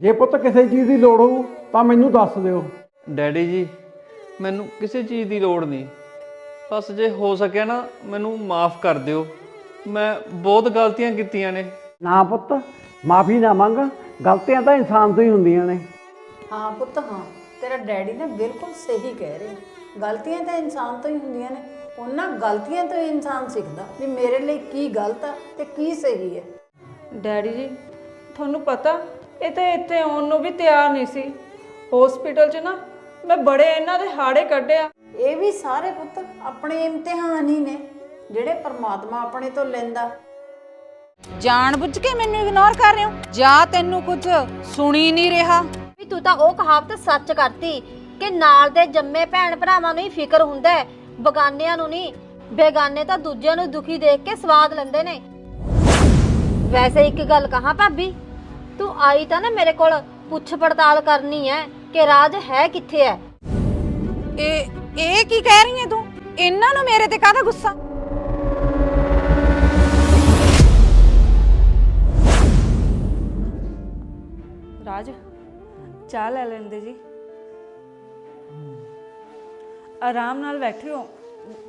ਜੇ ਪੁੱਤ ਕਿਸੇ ਚੀਜ਼ ਦੀ ਲੋੜ ਹੋਊ ਤਾਂ ਮੈਨੂੰ ਦੱਸ ਦਿਓ। ਡੈਡੀ ਜੀ ਮੈਨੂੰ ਕਿਸੇ ਚੀਜ਼ ਦੀ ਲੋੜ ਨਹੀਂ। ਬਸ ਜੇ ਹੋ ਸਕਿਆ ਨਾ ਮੈਨੂੰ ਮਾਫ ਕਰ ਦਿਓ। ਮੈਂ ਬਹੁਤ ਗਲਤੀਆਂ ਕੀਤੀਆਂ ਨੇ। ਨਾ ਪੁੱਤ ਮਾਫੀ ਨਾ ਮੰਗ ਗਲਤੀਆਂ ਤਾਂ ਇਨਸਾਨ ਤੋਂ ਹੀ ਹੁੰਦੀਆਂ ਨੇ। ਹਾਂ ਪੁੱਤ ਹਾਂ। ਤੇਰਾ ਡੈਡੀ ਨਾ ਬਿਲਕੁਲ ਸਹੀ ਕਹਿ ਰਿਹਾ। ਗਲਤੀਆਂ ਤਾਂ ਇਨਸਾਨ ਤੋਂ ਹੀ ਹੁੰਦੀਆਂ ਨੇ। ਉਹਨਾਂ ਗਲਤੀਆਂ ਤੋਂ ਹੀ ਇਨਸਾਨ ਸਿੱਖਦਾ ਵੀ ਮੇਰੇ ਲਈ ਕੀ ਗਲਤ ਆ ਤੇ ਕੀ ਸਹੀ ਹੈ ਡੈਡੀ ਜੀ ਤੁਹਾਨੂੰ ਪਤਾ ਇਹ ਤਾਂ ਇੱਥੇ ਆਉਣ ਨੂੰ ਵੀ ਤਿਆਰ ਨਹੀਂ ਸੀ। ਹਸਪੀਟਲ 'ਚ ਨਾ ਮੈਂ ਬੜੇ ਇਹਨਾਂ ਦੇ ਹਾੜੇ ਕੱਢਿਆ। ਇਹ ਵੀ ਸਾਰੇ ਪੁੱਤ ਆਪਣੇ ਇਮਤਿਹਾਨ ਹੀ ਨੇ ਜਿਹੜੇ ਪਰਮਾਤਮਾ ਆਪਣੇ ਤੋਂ ਲੈਂਦਾ। ਜਾਣ ਬੁੱਝ ਕੇ ਮੈਨੂੰ ਇਗਨੋਰ ਕਰ ਰਹੇ ਹੋ? ਜਾਂ ਤੈਨੂੰ ਕੁਝ ਸੁਣੀ ਨਹੀਂ ਰਿਹਾ? ਵੀ ਤੂੰ ਤਾਂ ਉਹ ਕਹਾਵਤ ਸੱਚ ਕਰਤੀ ਕਿ ਨਾਲ ਦੇ ਜੰਮੇ ਭੈਣ ਭਰਾਵਾਂ ਨੂੰ ਹੀ ਫਿਕਰ ਹੁੰਦਾ ਹੈ ਬਗਾਨਿਆਂ ਨੂੰ ਨਹੀਂ। ਬੇਗਾਨੇ ਤਾਂ ਦੂਜਿਆਂ ਨੂੰ ਦੁਖੀ ਦੇਖ ਕੇ ਸਵਾਦ ਲੈਂਦੇ ਨੇ। ਵੈਸੇ ਇੱਕ ਗੱਲ ਕਹਾਂ ਭਾਬੀ ਤੂੰ ਆਈ ਤਾਂ ਨਾ ਮੇਰੇ ਕੋਲ ਪੁੱਛ ਪੜਤਾਲ ਕਰਨੀ ਹੈ ਕਿ ਰਾਜ ਹੈ ਕਿੱਥੇ ਹੈ ਇਹ ਇਹ ਕੀ ਕਹਿ ਰਹੀ ਹੈ ਤੂੰ? ਇਹਨਾਂ ਨੂੰ ਮੇਰੇ ਤੇ ਕਾਹਦਾ ਗੁੱਸਾ? ਰਾਜ ਚਾਹ ਲੈ ਲੈਂਦੇ ਜੀ। ਆਰਾਮ ਨਾਲ ਬੈਠਿਓ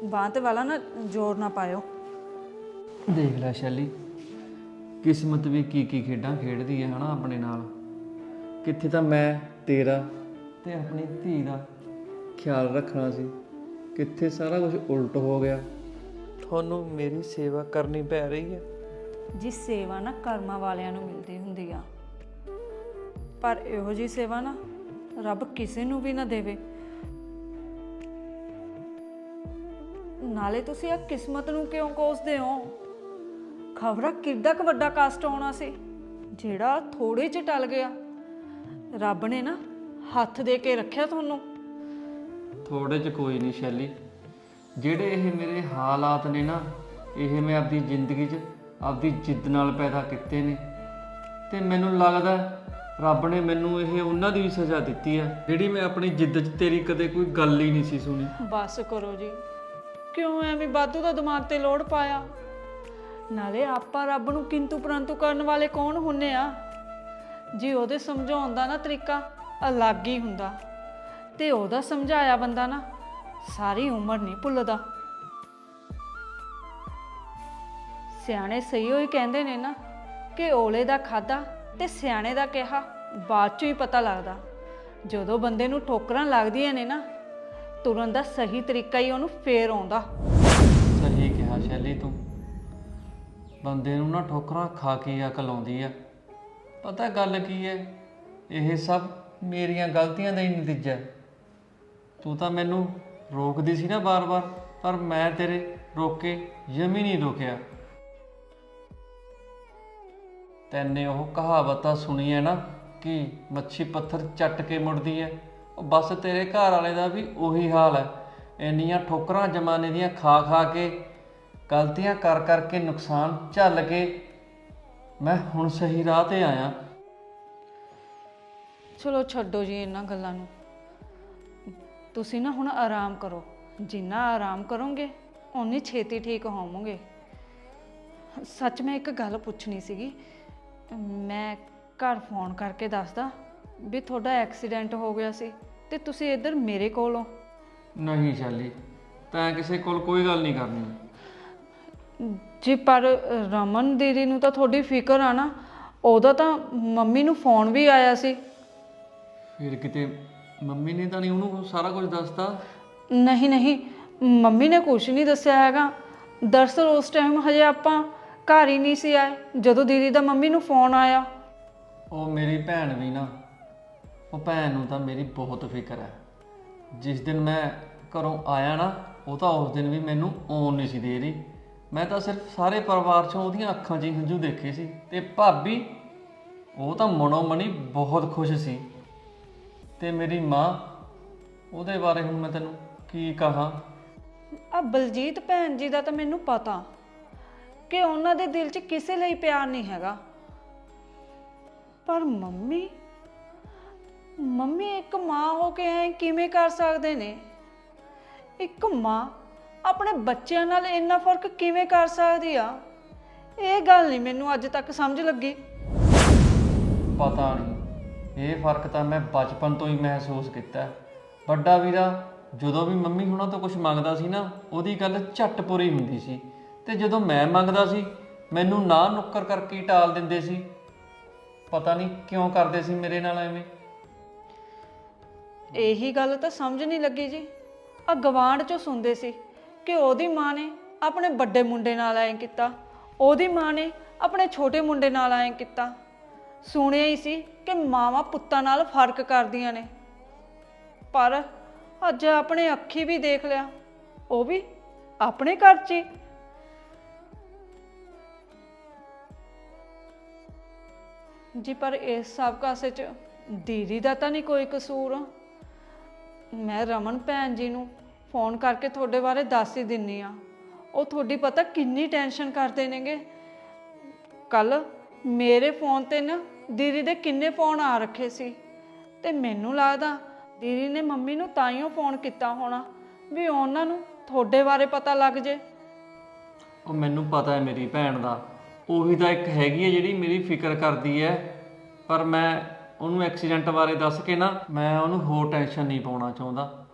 ਬਾਂਹ ਤੇ ਵਾਲਾ ਨਾ ਜ਼ੋਰ ਨਾ ਪਾਇਓ। ਦੇਖ ਲੈ ਸ਼ੈਲੀ। ਕਿਸਮਤ ਵੀ ਕੀ ਕੀ ਖੇਡਾਂ ਖੇਡਦੀ ਹੈ ਹਨਾ, ਆਪਣੇ ਨਾਲ। ਕਿੱਥੇ ਤਾਂ ਮੈਂ, ਤੇਰਾ ਤੇ ਆਪਣੀ ਧੀ ਦਾ ਖਿਆਲ ਰੱਖਣਾ ਸੀ। ਕਿੱਥੇ ਸਾਰਾ ਕੁਝ ਉਲਟ ਹੋ ਗਿਆ। ਤੁਹਾਨੂੰ ਮੇਰੀ ਸੇਵਾ ਕਰਨੀ ਪੈ ਰਹੀ ਹੈ ਜੀ ਸੇਵਾ ਨਾ ਕਰਮਾਂ ਵਾਲਿਆਂ ਨੂੰ ਮਿਲਦੀ ਹੁੰਦੀ ਆ। ਪਰ ਇਹੋ ਜੀ ਸੇਵਾ ਨਾ ਰੱਬ ਕਿਸੇ ਨੂੰ ਵੀ ਨਾ ਦੇਵੇ। ਨਾਲੇ ਤੁਸੀਂ ਆ ਕਿਸਮਤ ਨੂੰ ਕਿਉਂ ਕੋਸਦੇ ਹੋ? ਖਬਰਾਂ ਕਿੱਡਾ ਕੁ ਵੱਡਾ ਕਸ਼ਟ ਆਉਣਾ ਸੀ। ਜਿਹੜਾ ਥੋੜੇ ਚ ਟਲ ਗਿਆ। ਰੱਬ ਨੇ ਨਾ ਹੱਥ ਦੇ ਕੇ ਰੱਖਿਆ ਤੁਹਾਨੂੰ। ਥੋੜੇ ਚ ਕੋਈ ਨਹੀਂ ਸ਼ੈਲੀ। ਜਿਹੜੇ ਇਹ ਮੇਰੇ ਹਾਲਾਤ ਨੇ ਨਾ ਇਹ ਮੈਂ ਆਪਣੀ ਜ਼ਿੰਦਗੀ 'ਚ ਆਪਦੀ ਜਿੱਦ ਨਾਲ ਪੈਦਾ ਕੀਤੇ ਨੇ। ਤੇ ਮੈਨੂੰ ਲੱਗਦਾ ਰੱਬ ਨੇ ਮੈਨੂੰ ਇਹ ਉਹਨਾਂ ਦੀ ਵੀ ਸਜ਼ਾ ਦਿੱਤੀ ਹੈ ਜਿਹੜੀ ਮੈਂ ਆਪਣੀ ਜਿੱਦ 'ਚ ਤੇਰੀ ਕਦੇ ਕੋਈ ਗੱਲ ਹੀ ਨਹੀਂ ਸੀ ਸੁਣੀ। ਬਸ ਕਰੋ ਜੀ। ਕਿਉਂ ਐਵੇਂ ਬਾਦੂ ਦਾ ਦਿਮਾਗ ਤੇ ਲੋਡ ਪਾਇਆ? ਨਾਲੇ ਆਪਾਂ ਰੱਬ ਨੂੰ ਕਿੰਤੂ ਪਰੰਤੂ ਕਰਨ ਵਾਲੇ ਕੌਣ ਹੁੰਨੇ ਆ? ਜੇ ਉਹਦੇ ਸਮਝਾਉਣ ਦਾ ਨਾ ਤਰੀਕਾ ਅਲੱਗ ਹੀ ਹੁੰਦਾ, ਤੇ ਉਹਦਾ ਸਮਝਾਇਆ ਬੰਦਾ ਨਾ ਸਾਰੀ ਉਮਰ ਨਹੀਂ ਭੁੱਲਦਾ। ਸਿਆਣੇ ਸਹੀ ਹੋਈ ਕਹਿੰਦੇ ਨੇ ਨਾ ਕਿ ਓਲੇ ਦਾ ਖਾਦਾ ਤੇ ਸਿਆਣੇ ਦਾ ਕਿਹਾ, ਬਾਅਦ ਚ ਹੀ ਪਤਾ ਲੱਗਦਾ। ਜਦੋਂ ਬੰਦੇ ਨੂੰ ਠੋਕਰਾਂ ਲੱਗਦੀਆਂ ਨੇ ਨਾ, ਤੁਰਨ ਦਾ ਸਹੀ ਤਰੀਕਾ ਹੀ ਉਹਨੂੰ ਫੇਰ ਆਉਂਦਾ। ਬੰਦੇ ਨੂੰ ਨਾ ਠੋਕਰਾਂ ਖਾ ਕੇ ਅਕਲ ਆਉਂਦੀ ਆ। ਪਤਾ ਗੱਲ ਕੀ ਹੈ ਇਹ ਸਭ ਮੇਰੀਆਂ ਗਲਤੀਆਂ ਦਾ ਹੀ ਨਤੀਜਾ ਹੈ ਤੂੰ ਤਾਂ ਮੈਨੂੰ ਰੋਕਦੀ ਸੀ ਨਾ ਬਾਰ-ਬਾਰ, ਪਰ ਮੈਂ ਤੇਰੇ ਰੋਕੇ ਯਮੀ ਨਹੀਂ ਰੋਕਿਆ। ਤੈਨੇ ਉਹ ਕਹਾਵਤਾਂ ਸੁਣੀ ਹੈ ਨਾ ਕਿ ਮੱਛੀ ਪੱਥਰ ਚੱਟ ਕੇ ਮੁੜਦੀ ਹੈ ਉਹ ਬਸ ਤੇਰੇ ਘਰ ਵਾਲੇ ਦਾ ਵੀ ਉਹੀ ਹਾਲ ਹੈ ਇੰਨੀਆਂ ਠੋਕਰਾਂ ਜ਼ਮਾਨੇ ਦੀਆਂ ਖਾ ਖਾ ਕੇ ਗਲਤੀਆਂ ਕਰ ਕਰਕੇ ਨੁਕਸਾਨ ਝੱਲ ਕੇ ਮੈਂ ਹੁਣ ਸਹੀ ਰਾਹ ਤੇ ਆਇਆ। ਚਲੋ ਛੱਡੋ ਜੀ ਇਹਨਾਂ ਗੱਲਾਂ ਨੂੰ। ਤੁਸੀਂ ਨਾ ਹੁਣ ਆਰਾਮ ਕਰੋ। ਜਿੰਨਾ ਆਰਾਮ ਕਰੋਗੇ ਓਨੀ ਛੇਤੀ ਠੀਕ ਹੋਵੋਗੇ। ਸੱਚ ਮੈਂ ਇੱਕ ਗੱਲ ਪੁੱਛਣੀ ਸੀਗੀ। ਮੈਂ ਘਰ ਫੋਨ ਕਰਕੇ ਦੱਸਦਾ ਵੀ ਤੁਹਾਡਾ ਐਕਸੀਡੈਂਟ ਹੋ ਗਿਆ ਸੀ ਤੇ ਤੁਸੀਂ ਇੱਧਰ ਮੇਰੇ ਕੋਲ ਹੋ। ਨਹੀਂ ਸ਼ਾਲੀ ਤੈਂ ਕਿਸੇ ਕੋਲ ਕੋਈ ਗੱਲ ਨਹੀਂ ਕਰਨੀ। ਜੀ ਪਰ ਰਮਨ ਦੀਦੀ ਨੂੰ ਤਾਂ ਤੁਹਾਡੀ ਫਿਕਰ ਆ ਨਾ ਉਹਦਾ ਤਾਂ ਮੰਮੀ ਨੂੰ ਫੋਨ ਵੀ ਆਇਆ ਸੀ। ਫਿਰ ਕਿਤੇ ਮੰਮੀ ਨੇ ਤਾਂ ਨਹੀਂ ਉਹਨੂੰ ਸਾਰਾ ਕੁਝ ਦੱਸਤਾ? ਨਹੀਂ ਨਹੀਂ ਮੰਮੀ ਨੇ ਕੁਝ ਨਹੀਂ ਦੱਸਿਆ ਹੈਗਾ। ਦਰਸਲ ਉਸ ਟਾਈਮ ਹਜੇ ਆਪਾਂ ਘਰ ਹੀ ਨਹੀਂ ਸੀ ਆਏ ਜਦੋਂ ਦੀਦੀ ਦਾ ਮੰਮੀ ਨੂੰ ਫੋਨ ਆਇਆ। ਉਹ ਮੇਰੀ ਭੈਣ ਵੀ ਨਾ ਉਹ ਭੈਣ ਨੂੰ ਤਾਂ ਮੇਰੀ ਬਹੁਤ ਫਿਕਰ ਹੈ। ਜਿਸ ਦਿਨ ਮੈਂ ਘਰੋਂ ਆਇਆ ਨਾ ਉਹ ਤਾਂ ਉਸ ਦਿਨ ਵੀ ਮੈਨੂੰ ਆਉਣ ਨਹੀਂ ਸੀ ਦੇ ਰਹੀ। ਮੈਂ ਤਾਂ ਸਿਰਫ ਸਾਰੇ ਪਰਿਵਾਰ 'ਚੋਂ ਉਹਦੀਆਂ ਅੱਖਾਂ 'ਚ ਹੀ ਹੰਝੂ ਦੇਖੇ ਸੀ ਤੇ ਭਾਬੀ, ਉਹ ਤਾਂ ਮਨੋ ਮਨੀ ਬਹੁਤ ਖੁਸ਼ ਸੀ। ਤੇ ਮੇਰੀ ਮਾਂ, ਉਹਦੇ ਬਾਰੇ ਹੁਣ ਮੈਂ ਤੈਨੂੰ ਕੀ ਕਹਾਂ? ਆ ਬਲਜੀਤ ਭੈਣ ਜੀ ਦਾ ਤਾਂ ਮੈਨੂੰ ਪਤਾ ਕਿ ਉਹਨਾਂ ਦੇ ਦਿਲ 'ਚ ਕਿਸੇ ਲਈ ਪਿਆਰ ਨਹੀਂ ਹੈਗਾ। ਪਰ ਮੰਮੀ ਮੰਮੀ ਇੱਕ ਮਾਂ ਹੋ ਕੇ ਐਂ ਕਿਵੇਂ ਕਰ ਸਕਦੇ ਨੇ? ਇੱਕ ਮਾਂ ਆਪਣੇ ਬੱਚਿਆਂ ਨਾਲ ਇੰਨਾ ਫ਼ਰਕ ਕਿਵੇਂ ਕਰ ਸਕਦੀ ਆ? ਇਹ ਗੱਲ ਨਹੀਂ ਮੈਨੂੰ ਅੱਜ ਤੱਕ ਸਮਝ ਲੱਗੀ। ਪਤਾ ਨਹੀਂ। ਇਹ ਫ਼ਰਕ ਤਾਂ ਮੈਂ ਬਚਪਨ ਤੋਂ ਹੀ ਮਹਿਸੂਸ ਕੀਤਾ। ਹੈ। ਵੱਡਾ ਵੀਰਾ ਜਦੋਂ ਵੀ ਮੰਮੀ ਹੁਣਾਂ ਤੋਂ ਕੁਝ ਮੰਗਦਾ ਸੀ ਨਾ ਉਹਦੀ ਗੱਲ ਝੱਟ ਪੂਰੀ ਹੁੰਦੀ ਸੀ। ਤੇ ਜਦੋਂ ਮੈਂ ਮੰਗਦਾ ਸੀ ਮੈਨੂੰ ਨਾ ਨੁੱਕਰ ਕਰਕੇ ਹੀ ਟਾਲ ਦਿੰਦੇ ਸੀ। ਪਤਾ ਨਹੀਂ ਕਿਉਂ ਕਰਦੇ ਸੀ ਮੇਰੇ ਨਾਲ ਐਵੇਂ। ਇਹੀ ਗੱਲ ਤਾਂ ਸਮਝ ਨਹੀਂ ਲੱਗੀ ਜੀ। ਆ ਗਵਾਂਢ ਚੋਂ ਸੁਣਦੇ ਸੀ। ਕਿ ਉਹਦੀ ਮਾਂ ਨੇ ਆਪਣੇ ਵੱਡੇ ਮੁੰਡੇ ਨਾਲ ਐਂ ਕੀਤਾ। ਉਹਦੀ ਮਾਂ ਨੇ ਆਪਣੇ ਛੋਟੇ ਮੁੰਡੇ ਨਾਲ ਐਂ ਕੀਤਾ। ਸੁਣਿਆ ਹੀ ਸੀ ਕਿ ਮਾਵਾਂ ਪੁੱਤਾਂ ਨਾਲ ਫ਼ਰਕ ਕਰਦੀਆਂ ਨੇ। ਪਰ ਅੱਜ ਆਪਣੇ ਅੱਖੀ ਵੀ ਦੇਖ ਲਿਆ। ਉਹ ਵੀ ਆਪਣੇ ਘਰ 'ਚ ਹੀ। ਜੀ, ਪਰ ਇਸ ਸਭ ਕਾਸੇ 'ਚ ਦੀਦੀ ਦਾ ਤਾਂ ਨਹੀਂ ਕੋਈ ਕਸੂਰ। ਮੈਂ ਰਮਨ ਭੈਣ ਜੀ ਨੂੰ ਫੋਨ ਕਰਕੇ ਤੁਹਾਡੇ ਬਾਰੇ ਦੱਸ ਹੀ ਦਿੰਨੀ ਆ। ਉਹ ਤੁਹਾਡੀ ਪਤਾ ਕਿੰਨੀ ਟੈਨਸ਼ਨ ਕਰਦੇ ਨੇਗੇ? ਕੱਲ ਮੇਰੇ ਫੋਨ ਤੇ ਨਾ ਦੀਦੀ ਦੇ ਕਿੰਨੇ ਫੋਨ ਆ ਰੱਖੇ ਸੀ। ਤੇ ਮੈਨੂੰ ਲੱਗਦਾ ਦੀਦੀ ਨੇ ਮੰਮੀ ਨੂੰ ਤਾਈਓ ਫੋਨ ਕੀਤਾ ਹੋਣਾ ਵੀ ਉਹਨਾਂ ਨੂੰ ਤੁਹਾਡੇ ਬਾਰੇ ਪਤਾ ਲੱਗ ਜੇ। ਉਹ ਮੈਨੂੰ ਪਤਾ ਹੈ ਮੇਰੀ ਭੈਣ ਦਾ। ਉਹੀ ਤਾਂ ਇੱਕ ਹੈਗੀ ਹੈ ਜਿਹੜੀ ਮੇਰੀ ਫਿਕਰ ਕਰਦੀ ਹੈ। ਪਰ ਮੈਂ ਉਹਨੂੰ ਐਕਸੀਡੈਂਟ ਬਾਰੇ ਦੱਸ ਕੇ ਨਾ ਮੈਂ ਉਹਨੂੰ ਹੋਰ ਟੈਨਸ਼ਨ ਨਹੀਂ ਪਾਉਣਾ ਚਾਹੁੰਦਾ।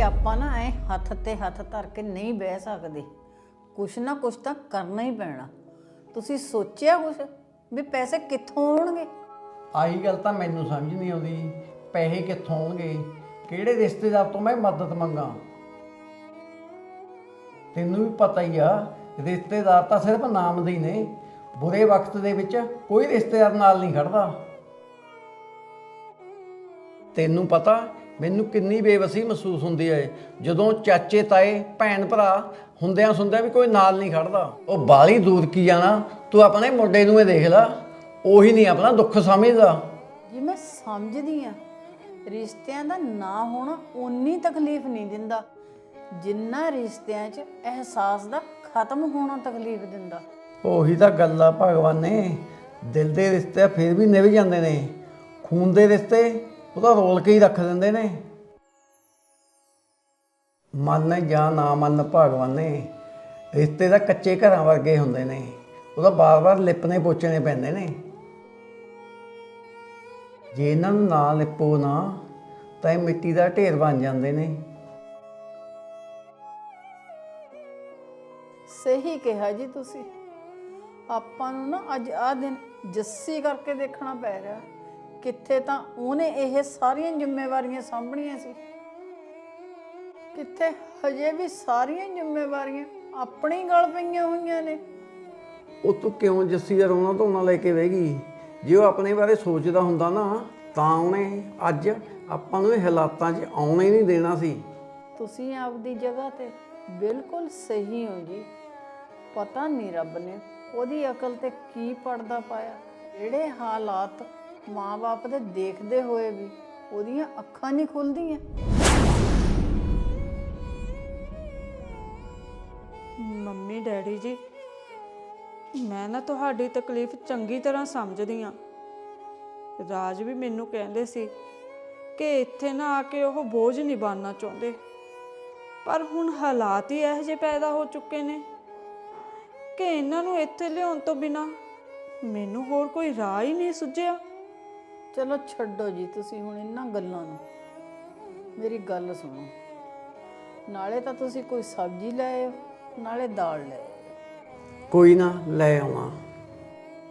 ਜੀ ਆਪਾਂ ਨਾ ਐ ਹੱਥ ਤੇ ਹੱਥ ਧਰ ਕੇ ਨਹੀਂ ਬਹਿ ਸਕਦੇ। ਕੁਛ ਨਾ ਕੁਛ ਤਾਂ ਕਰਨਾ ਹੀ ਪੈਣਾ। ਤੁਸੀਂ ਸੋਚਿਆ ਕੁਛ ਵੀ ਪੈਸੇ ਕਿੱਥੋਂ ਆਉਣਗੇ? ਆਹੀ ਗੱਲ ਤਾਂ ਮੈਨੂੰ ਸਮਝ ਨਹੀਂ ਆਉਂਦੀ। ਪੈਸੇ ਕਿੱਥੋਂ ਆਉਣਗੇ? ਕਿਹੜੇ ਰਿਸ਼ਤੇਦਾਰ ਤੋਂ ਮੈਂ ਮਦਦ ਮੰਗਾ? ਤੈਨੂੰ ਵੀ ਪਤਾ ਹੀ ਆ, ਰਿਸ਼ਤੇਦਾਰ ਤਾਂ ਸਿਰਫ ਨਾਮ ਦੇ ਹੀ ਨੇ। ਬੁਰੇ ਵਕਤ ਦੇ ਵਿੱਚ ਕੋਈ ਰਿਸ਼ਤੇਦਾਰ ਨਾਲ ਨਹੀਂ ਖੜਦਾ। ਤੈਨੂੰ ਪਤਾ ਮੈਨੂੰ ਕਿੰਨੀ ਬੇਵਸੀ ਮਹਿਸੂਸ ਹੁੰਦੀ ਹੈ। ਜਦੋਂ ਚਾਚੇ ਤਾਏ ਭੈਣ ਭਰਾ ਹੁੰਦਿਆਂ ਸੁਣਦਿਆਂ ਵੀ ਕੋਈ ਨਾਲ ਨਹੀਂ ਖੜਦਾ ਉਹ ਬਾਲੀ ਦੂਰ ਕੀ ਜਾਣਾ ਤੂੰ ਆਪਣੇ ਮੁੰਡੇ ਨੂੰ ਇਹ ਦੇਖ ਲੈ ਉਹੀ ਨਹੀਂ ਆਪਣਾ ਦੁੱਖ ਸਮਝਦਾ। ਜੀ ਮੈਂ ਸਮਝਦੀ ਆ ਰਿਸ਼ਤਿਆਂ ਦਾ ਨਾ ਹੋਣਾ ਉਨੀ ਤਕਲੀਫ ਨਹੀਂ ਦਿੰਦਾ। ਜਿੰਨਾ ਰਿਸ਼ਤਿਆਂ 'ਚ ਅਹਿਸਾਸ ਦਾ ਖਤਮ ਹੋਣਾ ਤਕਲੀਫ ਦਿੰਦਾ। ਉਹੀ ਤਾਂ ਗੱਲ ਆ ਭਗਵਾਨ ਨੇ ਦਿਲ ਦੇ ਰਿਸ਼ਤੇ ਫਿਰ ਵੀ ਨਿਭ ਜਾਂਦੇ ਨੇ। ਖੂਨ ਦੇ ਰਿਸ਼ਤੇ ਉਹਦਾ ਰੋਲ ਕੇ ਹੀ ਰੱਖ ਦਿੰਦੇ ਨੇ। ਮੰਨ ਜਾਂ ਨਾ ਮੰਨ ਭਗਵਾਨ ਨੇ, ਰਿਸ਼ਤੇ ਤਾਂ ਕੱਚੇ ਘਰਾਂ ਵਰਗੇ ਹੁੰਦੇ ਨੇ ਉਹਦਾ ਬਾਰ-ਬਾਰ ਲਿਪਨੇ ਪੋਚਣੇ ਪੈਂਦੇ ਨੇ। ਜੇ ਇਹਨਾਂ ਨੂੰ ਨਾ ਲਿਪੋ ਨਾ, ਤਾਂ ਇਹ ਮਿੱਟੀ ਦਾ ਢੇਰ ਬਣ ਜਾਂਦੇ ਨੇ। ਸਹੀ ਕਿਹਾ ਜੀ ਤੁਸੀਂ। ਆਪਾਂ ਨੂੰ ਨਾ ਅੱਜ ਆ ਦਿਨ ਜੱਸੀ ਕਰਕੇ ਦੇਖਣਾ ਪੈ ਰਿਹਾ। ਕਿੱਥੇ ਤਾਂ ਉਹਨੇ ਇਹ ਸਾਰੀਆਂ ਜ਼ਿੰਮੇਵਾਰੀਆਂ ਸਾਂਭਣੀਆਂ ਸੀ। ਕਿੱਥੇ ਹਜੇ ਵੀ ਸਾਰੀਆਂ ਜ਼ਿੰਮੇਵਾਰੀਆਂ ਆਪਣੀ ਗਲ ਪਈਆਂ ਹੋਈਆਂ ਨੇ। ਉਹ ਤੂੰ ਕਿਉਂ ਜੱਸੀ ਦਾ ਰੋਣਾ ਧੋਣਾ ਲੈ ਕੇ ਬਹਿ ਗਈ? ਜੇ ਉਹ ਆਪਣੇ ਬਾਰੇ ਸੋਚਦਾ ਹੁੰਦਾ ਨਾ ਤਾਂ ਉਹਨੇ ਅੱਜ ਆਪਾਂ ਨੂੰ ਇਹ ਹਾਲਾਤਾਂ 'ਚ ਆਉਣੇ ਨਹੀਂ ਦੇਣਾ ਸੀ। ਤੁਸੀਂ ਆਪਦੀ ਜਗ੍ਹਾ ਤੇ ਬਿਲਕੁਲ ਸਹੀ ਹੋ ਜੀ। ਪਤਾ ਨਹੀਂ ਰੱਬ ਨੇ ਉਹਦੀ ਅਕਲ ਤੇ ਕੀ ਪੜਦਾ ਪਾਇਆ। ਜਿਹੜੇ ਹਾਲਾਤ ਮਾਂ-ਬਾਪ ਦੇ ਦੇਖਦੇ ਹੋਏ ਵੀ ਉਹਦੀਆਂ ਅੱਖਾਂ ਨਹੀਂ ਖੁੱਲਦੀਆਂ। ਮੰਮੀ, ਡੈਡੀ ਜੀ, ਮੈਂ ਨਾ ਤੁਹਾਡੀ ਤਕਲੀਫ ਚੰਗੀ ਤਰ੍ਹਾਂ ਸਮਝਦੀ ਆ ਰਾਜ ਵੀ ਮੈਨੂੰ ਕਹਿੰਦੇ ਸੀ ਕਿ ਇੱਥੇ ਨਾ ਆ ਕੇ ਉਹ ਬੋਝ ਨਹੀਂ ਬਣਨਾ ਚਾਹੁੰਦੇ। ਪਰ ਹੁਣ ਹਾਲਾਤ ਹੀ ਇਹੋ ਜਿਹੇ ਪੈਦਾ ਹੋ ਚੁੱਕੇ ਨੇ ਕਿ ਇਹਨਾਂ ਨੂੰ ਇੱਥੇ ਲਿਆਉਣ ਤੋਂ ਬਿਨਾ ਮੈਨੂੰ ਹੋਰ ਕੋਈ ਰਾਹ ਹੀ ਨਹੀਂ ਸੁਝਿਆ। ਚਲੋ ਛੱਡੋ ਜੀ ਤੁਸੀਂ ਹੁਣ ਇਹਨਾਂ ਗੱਲਾਂ ਨੂੰ। ਮੇਰੀ ਗੱਲ ਸੁਣੋ। ਨਾਲੇ ਤਾਂ ਤੁਸੀਂ ਕੋਈ ਸਬਜ਼ੀ ਲੈ ਆਇਓ ਨਾਲੇ ਦਾਲ ਲੈ ਆਇਓ। ਕੋਈ ਨਾ ਲੈ ਆਉਣਾ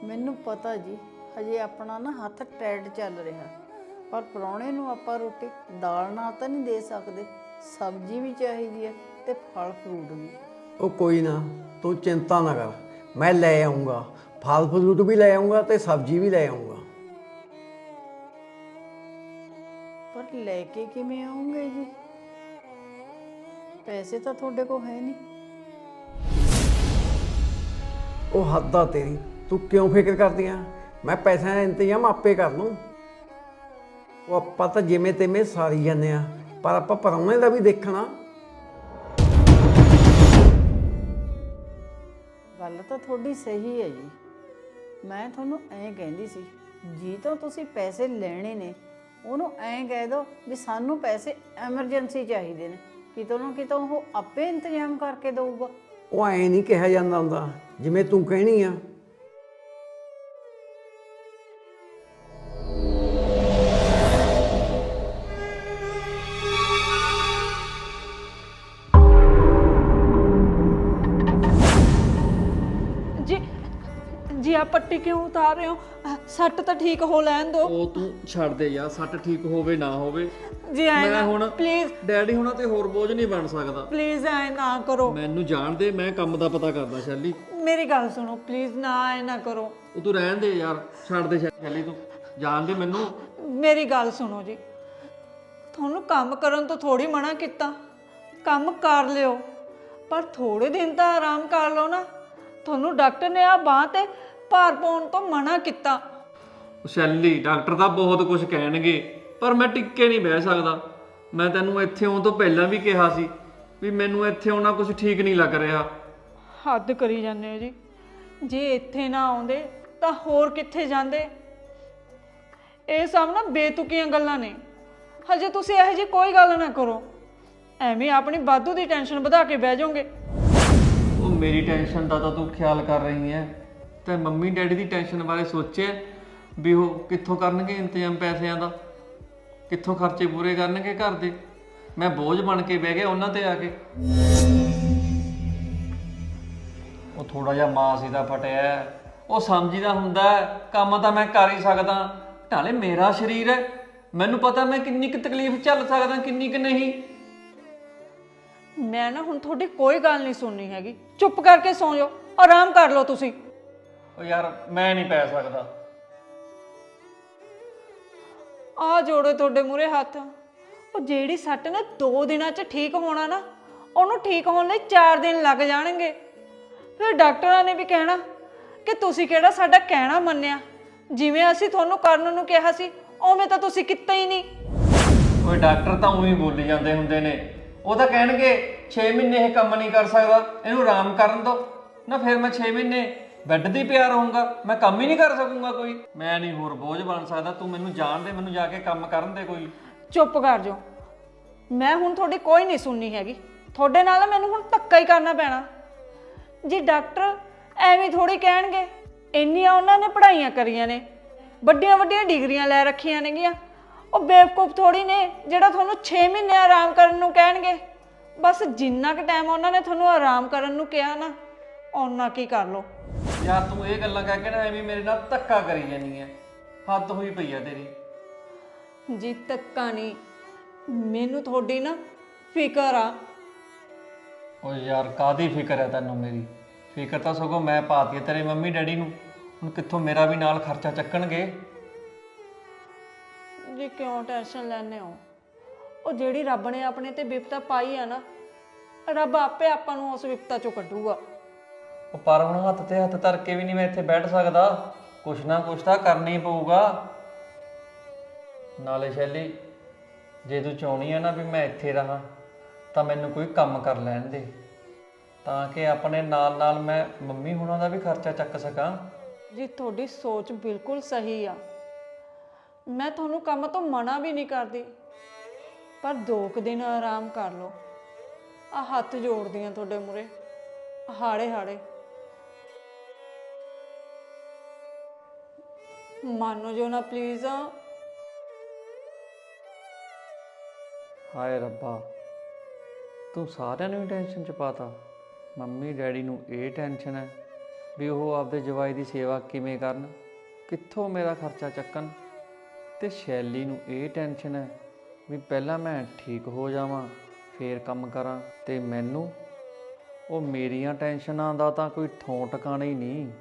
ਮੈਨੂੰ ਪਤਾ ਜੀ ਹਜੇ ਆਪਣਾ ਨਾ ਹੱਥ ਟੈਟ ਚੱਲ ਰਿਹਾ। ਪਰ ਪ੍ਰਾਹੁਣੇ ਨੂੰ ਆਪਾਂ ਰੋਟੀ ਦਾਲ ਨਾਲ ਤਾਂ ਨਹੀਂ ਦੇ ਸਕਦੇ। ਸਬਜ਼ੀ ਵੀ ਚਾਹੀਦੀ ਹੈ ਤੇ ਫਲ ਫਰੂਟ ਵੀ। ਉਹ ਕੋਈ ਨਾ ਤੂੰ ਚਿੰਤਾ ਨਾ ਕਰ। ਮੈਂ ਲੈ ਆਉਂਗਾ ਫਲ ਫਰੂਟ ਵੀ ਲੈ ਆਉਂਗਾ ਤੇ ਸਬਜ਼ੀ ਵੀ ਲੈ ਆਉਂਗਾ ਲੈ ਕੇ ਕਿਵੇਂ ਆਉਂਗੇ ਜੀ? ਪੈਸੇ ਤਾਂ ਤੁਹਾਡੇ ਕੋਲ ਹੈ ਨਹੀਂ। ਉਹ ਹੱਦ ਆ ਤੇਰੀ ਤੂੰ ਕਿਉਂ ਫਿਕਰ ਕਰਦੀ ਆ? ਮੈਂ ਪੈਸਿਆਂ ਦਾ ਇੰਤਜ਼ਾਮ ਆਪੇ ਕਰ ਲੂੰ। ਉਹ ਆਪਾਂ ਤਾਂ ਜਿਵੇਂ ਤੇਵੇਂ ਸਾਰੀ ਜਾਂਦੇ ਆ ਪਰ ਆਪਾਂ ਪਰਾਉਣੇ ਦਾ ਵੀ ਦੇਖਣਾ। ਗੱਲ ਤਾਂ ਤੁਹਾਡੀ ਸਹੀ ਹੈ ਜੀ। ਮੈਂ ਤੁਹਾਨੂੰ ਐਂ ਕਹਿੰਦੀ ਸੀ ਜੀ ਤਾਂ ਤੁਸੀਂ ਪੈਸੇ ਲੈਣੇ ਨੇ ਉਹਨੂੰ ਐਂ ਕਹਿ ਦੋ ਵੀ ਸਾਨੂੰ ਪੈਸੇ ਐਮਰਜੈਂਸੀ ਚਾਹੀਦੇ ਨੇ। ਕਿਤੋਂ ਨਾ ਕਿਤੋਂ ਉਹ ਆਪੇ ਇੰਤਜ਼ਾਮ ਕਰਕੇ ਦੇਊਗਾ। ਉਹ ਐ ਨਹੀਂ ਕਿਹਾ ਜਾਂਦਾ ਹੁੰਦਾ ਜਿਵੇਂ ਤੂੰ ਕਹਿਣੀ ਆ। ਜੀ ਜੀ ਆ ਪੱਟੀ ਕਿਉਂ ਉਤਾਰ ਰਹੇ ਹੋ? ਸੱਟ ਤਾਂ ਠੀਕ ਹੋ ਲੈਣ ਦਿਓ ਉਹ ਤੂੰ ਛੱਡ ਦੇ ਯਾਰ ਸੱਟ ਠੀਕ ਹੋਵੇ ਨਾ ਹੋਵੇ। ਜੀ ਐ ਮੈਂ ਹੁਣ ਪਲੀਜ਼ ਡੈਡੀ ਹੁਣਾਂ ਤੇ ਹੋਰ ਬੋਝ ਨਹੀਂ ਬਣ ਸਕਦਾ। ਪਲੀਜ਼ ਐ ਨਾ ਕਰੋ। ਮੈਨੂੰ ਜਾਣ ਦੇ ਮੈਂ ਕੰਮ ਦਾ ਪਤਾ ਕਰਦਾ ਸ਼ੈਲੀ। ਮੇਰੀ ਗੱਲ ਸੁਣੋ ਪਲੀਜ਼ ਨਾ ਐ ਨਾ ਕਰੋ। ਉਹ ਤੂੰ ਰਹਿਣ ਦੇ ਯਾਰ ਛੱਡ ਦੇ ਸ਼ੈਲੀ ਤੂੰ। ਜਾਣ ਦੇ ਮੈਨੂੰ। ਮੇਰੀ ਗੱਲ ਸੁਣੋ ਜੀ। ਤੁਹਾਨੂੰ ਕੰਮ ਕਰਨ ਤੋਂ ਥੋੜੀ ਮਨਾ ਕੀਤਾ। ਕੰਮ ਕਰ ਲਿਓ। ਪਰ ਥੋੜੇ ਦਿਨ ਤਾਂ ਆਰਾਮ ਕਰ ਲਓ ਨਾ। ਤੁਹਾਨੂੰ ਡਾਕਟਰ ਨੇ ਆ ਬਾਹ ਤੇ ਭਾਰ ਪਾਉਣ ਤੋਂ ਮਨਾ ਕੀਤਾ। ਸ਼ੈਲੀ ਡਾਕਟਰ ਤਾਂ ਬਹੁਤ ਕੁਝ ਕਹਿਣਗੇ ਪਰ ਮੈਂ ਟਿੱਕੇ ਨਹੀਂ ਬਹਿ ਸਕਦਾ। ਮੈਂ ਤੈਨੂੰ ਇੱਥੇ ਆਉਣ ਤੋਂ ਪਹਿਲਾਂ ਵੀ ਕਿਹਾ ਸੀ ਵੀ ਮੈਨੂੰ ਇੱਥੇ ਆਉਣਾ ਕੁਝ ਠੀਕ ਨਹੀਂ ਲੱਗ ਰਿਹਾ। ਹੱਦ ਕਰੀ ਜਾਂਦੇ ਹੋ ਜੀ। ਜੇ ਇੱਥੇ ਨਾ ਆਉਂਦੇ ਤਾਂ ਹੋਰ ਕਿੱਥੇ ਜਾਂਦੇ? ਇਹ ਸਭ ਨਾ ਬੇਤੁਕੀਆਂ ਗੱਲਾਂ ਨੇ। ਹਜੇ ਤੁਸੀਂ ਇਹੋ ਜਿਹੀ ਕੋਈ ਗੱਲ ਨਾ ਕਰੋ। ਐਵੇਂ ਆਪਣੀ ਬਾਦੂ ਦੀ ਟੈਨਸ਼ਨ ਵਧਾ ਕੇ ਬਹਿ ਜਾਓਗੇ। ਉਹ ਮੇਰੀ ਟੈਨਸ਼ਨ ਦਾ ਤਾਂ ਤੂੰ ਖਿਆਲ ਕਰ ਰਹੀ ਹੈ ਤੇ ਮੰਮੀ ਡੈਡੀ ਦੀ ਟੈਨਸ਼ਨ ਬਾਰੇ ਸੋਚਿਆ? ਵੀ ਉਹ ਕਿੱਥੋਂ ਕਰਨਗੇ ਇੰਤਜ਼ਾਮ ਪੈਸਿਆਂ ਦਾ? ਕਿੱਥੋਂ ਖਰਚੇ ਪੂਰੇ ਕਰਨਗੇ ਘਰ ਦੇ? ਮੈਂ ਬੋਝ ਬਣ ਕੇ ਬਹਿ ਗਿਆ ਉਹਨਾਂ ਤੇ ਆ ਕੇ। ਉਹ ਥੋੜਾ ਜਿਹਾ ਮਾਂ ਸੀ ਦਾ ਫਟਿਆ ਹੈ। ਉਹ ਸਮਝੀਦਾ ਹੁੰਦਾ ਹੈ, ਕੰਮ ਤਾਂ ਮੈਂ ਕਰ ਹੀ ਸਕਦਾ। ਨਾਲੇ ਮੇਰਾ ਸਰੀਰ ਹੈ। ਮੈਨੂੰ ਪਤਾ ਮੈਂ ਕਿੰਨੀ ਕੁ ਤਕਲੀਫ ਝੱਲ ਸਕਦਾ ਕਿੰਨੀ ਕੁ ਨਹੀਂ। ਮੈਂ ਨਾ ਹੁਣ ਤੁਹਾਡੀ ਕੋਈ ਗੱਲ ਨਹੀਂ ਸੁਣਨੀ ਹੈਗੀ। ਚੁੱਪ ਕਰਕੇ ਸੌਂ ਜਾਓ। ਆਰਾਮ ਕਰ ਲਓ ਤੁਸੀਂ। ਉਹ ਯਾਰ ਮੈਂ ਨਹੀਂ ਪੈ ਸਕਦਾ। ਆ ਜੋੜੋ ਤੁਹਾਡੇ ਮੂਰੇ ਹੱਥ। ਉਹ ਜਿਹੜੀ ਸੱਟ ਨੇ 2 ਦਿਨਾਂ 'ਚ ਠੀਕ ਹੋਣਾ ਨਾ, ਉਹਨੂੰ ਠੀਕ ਹੋਣ ਲਈ 4 ਦਿਨ ਲੱਗ ਜਾਣਗੇ। ਫਿਰ ਡਾਕਟਰਾਂ ਨੇ ਵੀ ਕਹਿਣਾ ਕਿ ਤੁਸੀਂ ਕਿਹੜਾ ਸਾਡਾ ਕਹਿਣਾ ਮੰਨਿਆ? ਜਿਵੇਂ ਅਸੀਂ ਤੁਹਾਨੂੰ ਕਰਨ ਨੂੰ ਕਿਹਾ ਸੀ, ਉਵੇਂ ਤਾਂ ਤੁਸੀਂ ਕੀਤਾ ਹੀ ਨਹੀਂ। ਓਏ ਡਾਕਟਰ ਤਾਂ ਉਹੀ ਬੋਲੀ ਜਾਂਦੇ ਹੁੰਦੇ ਨੇ। ਉਹ ਤਾਂ ਕਹਿਣਗੇ 6 ਮਹੀਨੇ ਇਹ ਕੰਮ ਨਹੀਂ ਕਰ ਸਕਦਾ, ਇਹਨੂੰ ਆਰਾਮ ਕਰਨ ਦਿਓ ਨਾ ਫਿਰ ਮੈਂ 6 ਮਹੀਨੇ ਬੈੱਡ ਤੇ ਹੀ ਪਿਆ ਰਹੂੰਗਾ ਮੈਂ ਕੰਮ ਹੀ ਨਹੀਂ ਕਰ ਸਕੂੰਗਾ ਕੋਈ। ਮੈਂ ਨਹੀਂ ਹੋਰ ਬੋਝ ਬਣ ਸਕਦਾ, ਤੂੰ ਮੈਨੂੰ ਜਾਣ ਦੇ, ਮੈਨੂੰ ਜਾ ਕੇ ਕੰਮ ਕਰਨ ਦੇ ਕੋਈ। ਚੁੱਪ ਕਰ ਜਾਓ। ਮੈਂ ਹੁਣ ਤੁਹਾਡੀ ਕੋਈ ਨਹੀਂ ਸੁਣਨੀ ਹੈਗੀ। ਤੁਹਾਡੇ ਨਾਲ ਮੈਨੂੰ ਹੁਣ ਧੱਕਾ ਹੀ ਕਰਨਾ ਪੈਣਾ। ਜੀ ਡਾਕਟਰ ਐਵੇਂ ਥੋੜੀ ਕਹਿਣਗੇ, ਇੰਨੀਆਂ ਉਹਨਾਂ ਨੇ ਪੜ੍ਹਾਈਆਂ ਕਰੀਆਂ ਨੇ, ਵੱਡੀਆਂ ਵੱਡੀਆਂ ਡਿਗਰੀਆਂ ਲੈ ਰੱਖੀਆਂ ਨੇਗੀਆਂ, ਉਹ ਬੇਵਕੂਫ ਥੋੜੀ ਨੇ, ਜਿਹੜਾ ਤੁਹਾਨੂੰ 6 ਮਹੀਨੇ ਆਰਾਮ ਕਰਨ ਨੂੰ ਕਹਿਣਗੇ। ਬਸ ਜਿੰਨਾ ਕੁ ਟਾਈਮ ਉਹਨਾਂ ਨੇ ਤੁਹਾਨੂੰ ਆਰਾਮ ਕਰਨ ਨੂੰ ਕਿਹਾ ਨਾ, ਓਨਾ ਕੀ ਕਰ ਲਓ। ਯਾਰ ਤੂੰ ਇਹ ਗੱਲਾਂ ਕਹਿ ਕੇ ਨਾ ਐਵੇਂ ਮੇਰੇ ਨਾਲ ਧੱਕਾ ਕਰੀ ਜਾਨੀ ਐ। ਹੱਦ ਹੋਈ ਪਈ ਆ ਤੇਰੀ। ਜੀ ਧੱਕਾ ਨਹੀਂ। ਮੈਨੂੰ ਤੁਹਾਡੀ ਨਾ ਫਿਕਰ ਆ। ਓ ਯਾਰ ਕਾਦੀ ਫਿਕਰ ਹੈ ਤੈਨੂੰ ਮੇਰੀ? ਫਿਕਰ ਤਾਂ ਸਗੋਂ ਮੈਂ ਪਾਤੀ ਹੈ ਤੇਰੇ ਮੰਮੀ ਡੈਡੀ ਨੂੰ। ਹੁਣ ਕਿੱਥੋਂ ਮੇਰਾ ਵੀ ਨਾਲ ਖਰਚਾ ਚੱਕਣਗੇ? ਜੀ ਕਿਉਂ ਟੈਨਸ਼ਨ ਲੈਂਦੇ ਹੋ? ਉਹ ਜਿਹੜੀ ਰੱਬ ਨੇ ਆਪਣੇ ਤੇ ਵਿਪਤਾ ਪਾਈ ਆ ਨਾ ਰੱਬ ਆਪੇ ਆਪਾਂ ਨੂੰ ਉਸ ਵਿਪਤਾ ਚੋਂ ਕੱਢੂਗਾ। ਉਹ ਪਰ ਹੁਣ ਹੱਥ ਤੇ ਹੱਥ ਧਰ ਕੇ ਵੀ ਨਹੀਂ ਮੈਂ ਇੱਥੇ ਬੈਠ ਸਕਦਾ। ਕੁਛ ਨਾ ਕੁਛ ਤਾਂ ਕਰਨਾ ਹੀ ਪਊਗਾ। ਨਾਲੇ ਸ਼ੈਲੀ, ਜੇ ਤੂੰ ਚਾਹਣੀ ਆ ਨਾ ਵੀ ਮੈਂ ਇੱਥੇ ਰਹਾਂ, ਤਾਂ ਮੈਨੂੰ ਕੋਈ ਕੰਮ ਕਰ ਲੈਣ ਦੇ। ਤਾਂ ਕਿ ਆਪਣੇ ਨਾਲ ਨਾਲ ਮੈਂ ਮੰਮੀ ਹੁਣਾਂ ਦਾ ਵੀ ਖਰਚਾ ਚੱਕ ਸਕਾਂ। ਜੀ, ਤੁਹਾਡੀ ਸੋਚ ਬਿਲਕੁਲ ਸਹੀ ਆ। ਮੈਂ ਤੁਹਾਨੂੰ ਕੰਮ ਤੋਂ ਮਨਾ ਵੀ ਨਹੀਂ ਕਰਦੀ। ਪਰ ਦੋ ਕੁ ਦਿਨ ਆਰਾਮ ਕਰ ਲਓ। ਆ ਹੱਥ ਜੋੜਦੀ ਆ ਤੁਹਾਡੇ ਮੂਰੇ ਹਾੜੇ ਹਾੜੇ ਮੰਨੋ ਜੋ ਨਾ ਪਲੀਜ਼ ਹਾਏ ਰੱਬਾ, ਤੂੰ ਸਾਰਿਆਂ ਨੂੰ ਹੀ ਟੈਨਸ਼ਨ ਚ ਪਾਤਾ। ਮੰਮੀ, ਡੈਡੀ ਨੂੰ ਇਹ ਟੈਨਸ਼ਨ ਹੈ ਵੀ ਉਹ ਆਪਦੇ ਜਵਾਈ ਦੀ ਸੇਵਾ ਕਿਵੇਂ ਕਰਨ, ਕਿੱਥੋਂ ਮੇਰਾ ਖਰਚਾ ਚੱਕਣ। ਤੇ ਸ਼ੈਲੀ ਨੂੰ ਇਹ ਟੈਨਸ਼ਨ ਹੈ ਵੀ ਪਹਿਲਾਂ ਮੈਂ ਠੀਕ ਹੋ ਜਾਵਾਂ, ਫੇਰ ਕੰਮ ਕਰਾਂ। ਤੇ ਮੈਨੂੰ ਉਹ ਮੇਰੀਆਂ ਟੈਨਸ਼ਨਾਂ ਦਾ ਤਾਂ ਕੋਈ ਥੋਂ ਟਿਕਾਣਾ ਹੀ ਨਹੀਂ।